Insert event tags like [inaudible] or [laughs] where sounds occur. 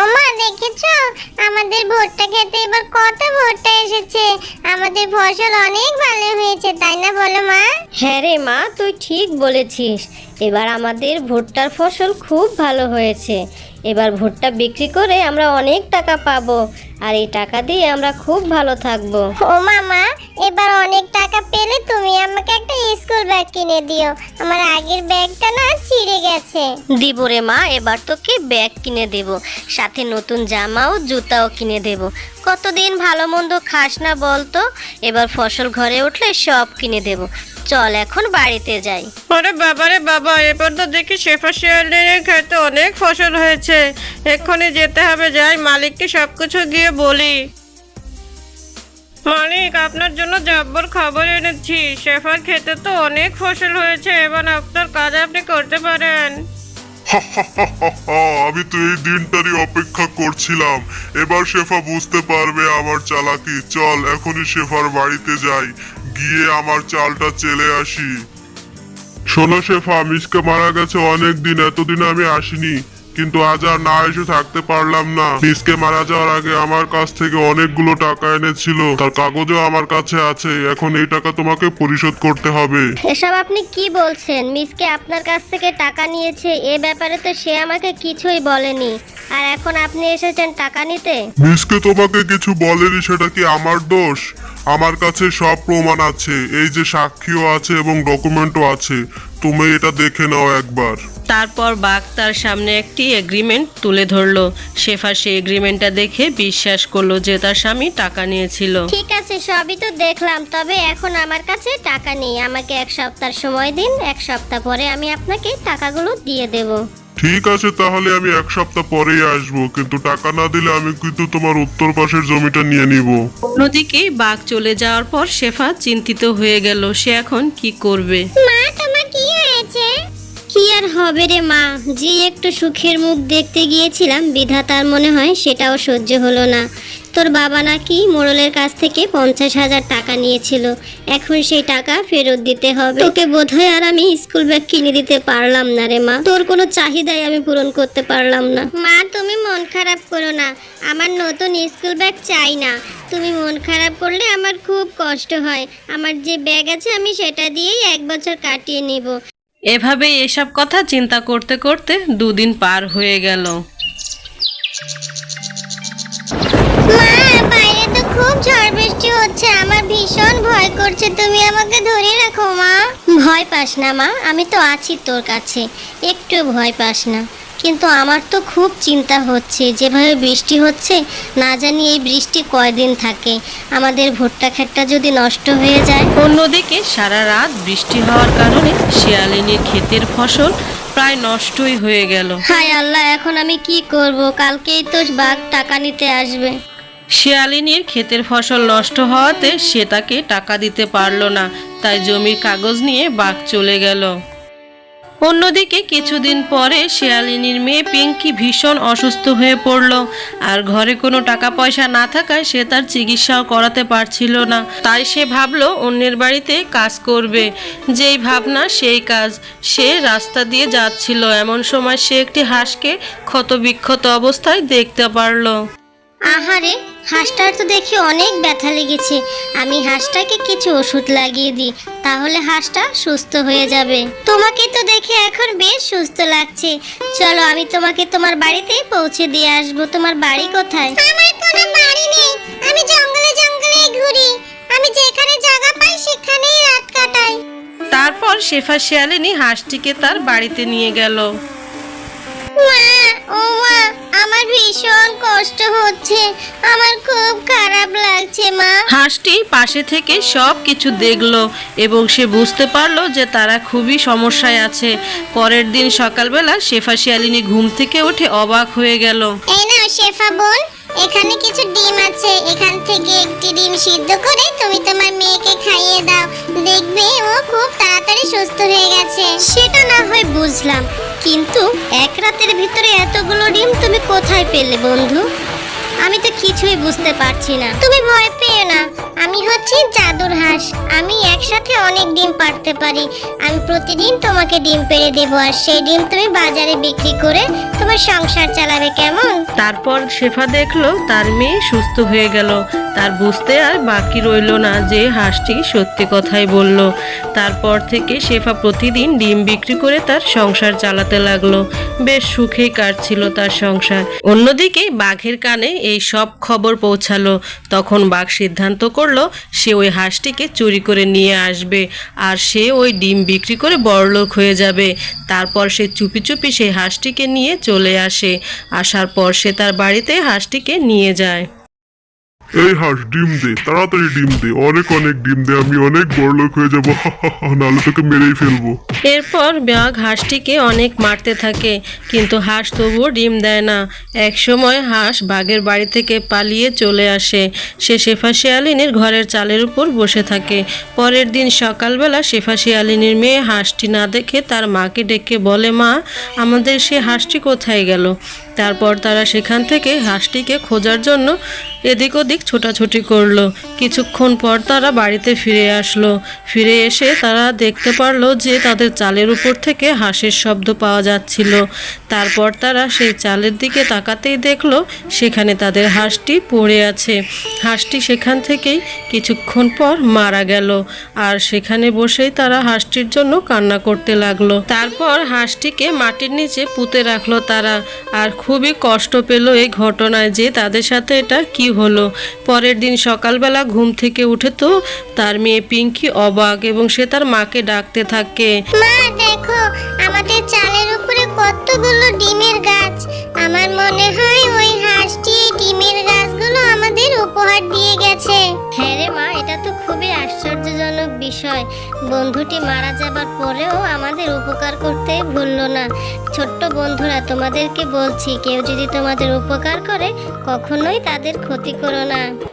ওমা দেখেছ? আমাদের ভুট্টা খেতে এবার কত ভুট্টা এসেছে। আমাদের ফসল অনেক ভালো হয়েছে তাই না বলো মা? হ্যাঁ রে মা তুই ঠিক বলেছিস। এবার আমাদের ভুট্টার ফসল খুব ভালো হয়েছে। এবার ভুট্টা বিক্রি করে আমরা অনেক টাকা পাবো। আর এই টাকা দিয়ে আমরা খুব ভালো থাকব। ও মামা এবার অনেক টাকা পেলে তুমি আমাকে একটা ব্যাগ কিনে দিও। আমার আগের ব্যাগটা না ছিঁড়ে গেছে। দিব রে মা এবার তোকে ব্যাগ কিনে দেব। সাথে নতুন জামাও জুতাও কিনে দেব। কতদিন ভালো মন্দ খাস না বলতো এবার ফসল ঘরে উঠলে সব কিনে দেব। চল এখন বাড়িতে যাই। আরে বাবারে বাবা এবার তো দেখি শেফা শিয়ালের খেতে অনেক ফসল হয়েছে। এক্ষুনি যেতে হবে যাই মালিককে সব কিছু গিয়ে বলি। মালিক, আপনার জন্য জব্বর খবর এনেছি। শেফার খেতে তো অনেক ফসল হয়েছে, এবার আপনার কাজ আপনি করতে পারেন। [laughs] আমি তো এই দিনটারই অপেক্ষা করছিলাম। এবার শেফা বুঝতে পারবে আমার চালাকি। চল, এখনই শেফার বাড়িতে যাই। গিয়ে আমার চালটা চেলে আসি। শোনো শেফা, মিসকে মারা গেছে অনেক দিন, এতদিন আমি আসিনি। কিন্তু আজ আর না এসে থাকতে পারলাম না। মিসকে মারা যাওয়ার আগে আমার কাছ থেকে অনেকগুলো টাকা এনেছিল। তার কাগজও আমার কাছে আছে। এখন এই টাকা তোমাকে পরিশোধ করতে হবে। এসব আপনি কি বলছেন? মিসকে আপনার কাছ থেকে টাকা নিয়েছে। এ ব্যাপারে তো সে আমাকে কিছুই বলেনি। আর এখন আপনি এসেছেন টাকা নিতে? মিসকে তোমাকে কিছু বলেনি সেটা কি আমার দোষ? আমার কাছে সব প্রমাণ আছে। এই যে সাক্ষীও আছে এবং ডকুমেন্টও আছে। তুমি এটা দেখে নাও একবার। তারপর বাঘ তার সামনে একটি এগ্রিমেন্ট তুলে ধরলো। শেফা সেই এগ্রিমেন্টটা দেখে বিশ্বাস করল যে তার স্বামী টাকা নিয়েছিল। ঠিক আছে সবই তো দেখলাম তবে এখন আমার কাছে টাকা নেই। আমাকে এক সপ্তাহ সময় দিন এক সপ্তাহ পরে আমি আপনাকে টাকাগুলো দিয়ে দেব। ঠিক আছে তাহলে আমি এক সপ্তাহ পরেই আসব কিন্তু টাকা না দিলে আমি কিন্তু তোমার উত্তর পাশের জমিটা নিয়ে নিব। অন্যদিকে বাঘ চলে যাওয়ার পর শেফা চিন্তিত হয়ে গেল সে এখন কি করবে? মা আর হবে রে মা। যে একটু সুখের মুখ দেখতে গিয়েছিলাম, বিধাতার মনে হয় সেটাও সহ্য হলো না। তোর বাবা নাকি মোড়লের কাছ থেকে পঞ্চাশ হাজার টাকা নিয়েছিল। এখন সেই টাকা ফেরত দিতে হবে। তোকে বোধহয় আর আমি স্কুল ব্যাগ কিনে দিতে পারলাম না রে মা। তোর কোনো চাহিদাই আমি পূরণ করতে পারলাম না। মা, তুমি মন খারাপ করো না। আমার নতুন স্কুল ব্যাগ চাই না। তুমি মন খারাপ করলে আমার খুব কষ্ট হয়। আমার যে ব্যাগ আছে, আমি সেটা দিয়েই এক বছর কাটিয়ে নেব। এভাবে এসব কথা চিন্তা করতে করতে দুদিন পার হয়ে গেল। বাইরে তো খুব ঝড় বৃষ্টি হচ্ছে। আমার ভীষণ ভয় করছে। তুমি আমাকে ধরে রাখো, মা। ভয় পাস না, মা। আমি তো আছি তোর কাছে। একটু ভয় পাস না। কিন্তু আমার তো খুব চিন্তা হচ্ছে যেভাবে বৃষ্টি হচ্ছে না জানি এই বৃষ্টি কয়দিন থাকে। আমাদের ভুট্টা ক্ষেতটা যদি নষ্ট হয়ে যায়। অন্যদিকে সারা রাত বৃষ্টি হওয়ার কারণে শিয়ালিনীর ক্ষেতের ফসল প্রায় নষ্টই হয়ে গেল। হায় আল্লাহ এখন আমি কি করব? কালকেই তো বাঘ টাকা নিতে আসবে। শিয়ালিনীর ক্ষেতের ফসল নষ্ট হওয়াতে সে তাকে টাকা দিতে পারল না তাই জমির কাগজ নিয়ে বাঘ চলে গেল। অন্যদিকে কিছুদিন পরে শিয়ালিনীর মেয়ে পিঙ্কি ভীষণ অসুস্থ হয়ে পড়ল। আর ঘরে কোনো টাকা পয়সা না থাকায় সে তার চিকিৎসাও করাতে পারছিল না। তাই সে ভাবলো অন্যের বাড়িতে কাজ করবে। যেই ভাবনা, সেই কাজ। সে রাস্তা দিয়ে যাচ্ছিল। এমন সময় সে একটি হাঁসকে ক্ষতবিক্ষত অবস্থায় দেখতে পারল। আহারে হাঁসটার তো দেখি অনেক ব্যথা লেগেছে। আমি হাঁসটাকে কিছু ওষুধ লাগিয়ে দিই তাহলে হাঁসটা সুস্থ হয়ে যাবে। তোমাকে তো দেখে এখন বেশ সুস্থ লাগছে। চলো আমি তোমাকে তোমার বাড়িতে পৌঁছে দিয়ে আসব। তোমার বাড়ি কোথায়? আমার কোনো বাড়ি নেই। আমি জঙ্গলে জঙ্গলে ঘুরি। আমি যেখানে জায়গা পাই সেখানেই রাত কাটাই। তারপর শেফা শিয়ালিনী হাঁসটিকে তার বাড়িতে নিয়ে গেল। মা ও মা আমার ভীষণ কষ্ট হচ্ছে। আমার খুব খারাপ লাগছে মা। হাঁসটি পাশে থেকে সব কিছু দেখল এবং সে বুঝতে পারল যে তারা খুবই সমস্যায় আছে। পরের দিন সকালবেলা শেফা শিয়ালিনী ঘুম থেকে উঠে অবাক হয়ে গেল। এই নাও শেফা বোন এখানে কিছু ডিম আছে। এখান থেকে একটি ডিম সিদ্ধ করে তুমি তোমার মেয়েকে খাইয়ে দাও। দেখবে ও খুব তাড়াতাড়ি সুস্থ হয়ে গেছে। সেটা না হয় বুঝলাম। কিন্তু এক রাতের ভিতরে এতগুলো ডিম তুমি কোথায় পেলে, বন্ধু? আমি তো কিছুই বুঝতে পারছি না। তুমি ভয় পেয়ে না। আমি হচ্ছি জাদুর হাঁস। আমি একসাথে অনেক ডিম পাড়তে পারি। আমি প্রতিদিন তোমাকে ডিম পেড়ে দেবো আর সেই ডিম তুমি বাজারে বিক্রি করে তোমার সংসার চালাবে, কেমন? তারপর শেফা দেখল তার মেয়ে সুস্থ হয়ে গেল। তার বুঝতে আর বাকি রইল না যে হাঁসটি সত্যি কথাই বলল। তারপর থেকে শেফা প্রতিদিন ডিম বিক্রি করে তার সংসার চালাতে লাগল। বেশ সুখেই কাটছিল তার সংসার। অন্যদিকে বাঘের কানে এই সব খবর পৌঁছালো। তখন বাঘ সিদ্ধান্ত করল, সে ওই হাঁসটিকে চুরি করে নিয়ে আসবে আর সে ওই ডিম বিক্রি করে বড়লোক হয়ে যাবে। তারপর সে চুপি চুপি সেই হাঁসটিকে নিয়ে চলে আসে। আসার পর সে তার বাড়িতে হাঁসটিকে নিয়ে যায়। এই হাঁস ডিম দে, তাড়াতাড়ি ডিম দে, অনেক অনেক ডিম দে, আমি অনেক বড় লোক হয়ে যাব। [laughs] নাহলে তোকে মেরেই ফেলব। এরপর বাঘ হাঁসটিকে অনেক মারতে থাকে, কিন্তু হাঁস তবুও ডিম দেয় না। এক সময় হাঁস বাঘের বাড়ি থেকে পালিয়ে চলে আসে। সে শেফা শিয়ালিনীর ঘরের চালের উপর বসে থাকে। পরের দিন সকালবেলা শেফা শিয়ালিনীর মেয়ে হাঁসটি না দেখে তার মাকে ডেকে বলে, মা, আমাদের সে হাঁসটি কোথায় গেল? তারপর তারা সেখান থেকে হাঁসটিকে খোঁজার জন্য এদিক ওদিক ছোটাছুটি করল। কিছুক্ষণ পর তারা বাড়িতে ফিরে আসলো। ফিরে এসে তারা দেখতে পারল যে তাদের চালের উপর থেকে হাঁসের শব্দ পাওয়া যাচ্ছিল। তারপর তারা সেই চালের দিকে তাকাতেই দেখল সেখানে তাদের হাঁসটি পড়ে আছে। হাঁসটি সেখান থেকেই কিছুক্ষণ পর মারা গেল। আর সেখানে বসেই তারা হাঁসটির জন্য কান্না করতে লাগল। তারপর হাঁসটিকে মাটির নিচে পুঁতে রাখল তারা। আর খুবই কষ্ট পেল এই ঘটনায় যে তাদের সাথে এটা কি হলো। পরের দিন সকালবেলা ঘুম থেকে উঠে তো তার মেয়ে পিঙ্কি অবাক এবং সে তার মাকে ডাকতে থাকে। মা দেখো আমাদের চালের উপরে কতগুলো ডিমের গাছ। আমার মনে হয় ওই হাঁসটি ডিমের গাছগুলো আমাদের উপহার দিয়ে গেছে। হ্যাঁ রে মা এটা তো খুবই আশ্চর্যজনক বিষয়। বন্ধুটি মারা যাবার পরেও আমাদের উপকার করতে ভুলল না। ছোট্ট বন্ধুরা, তোমাদেরকে বলছি, কেউ যদি তোমাদের উপকার করে, কখনোই তাদের ক্ষতি করো না।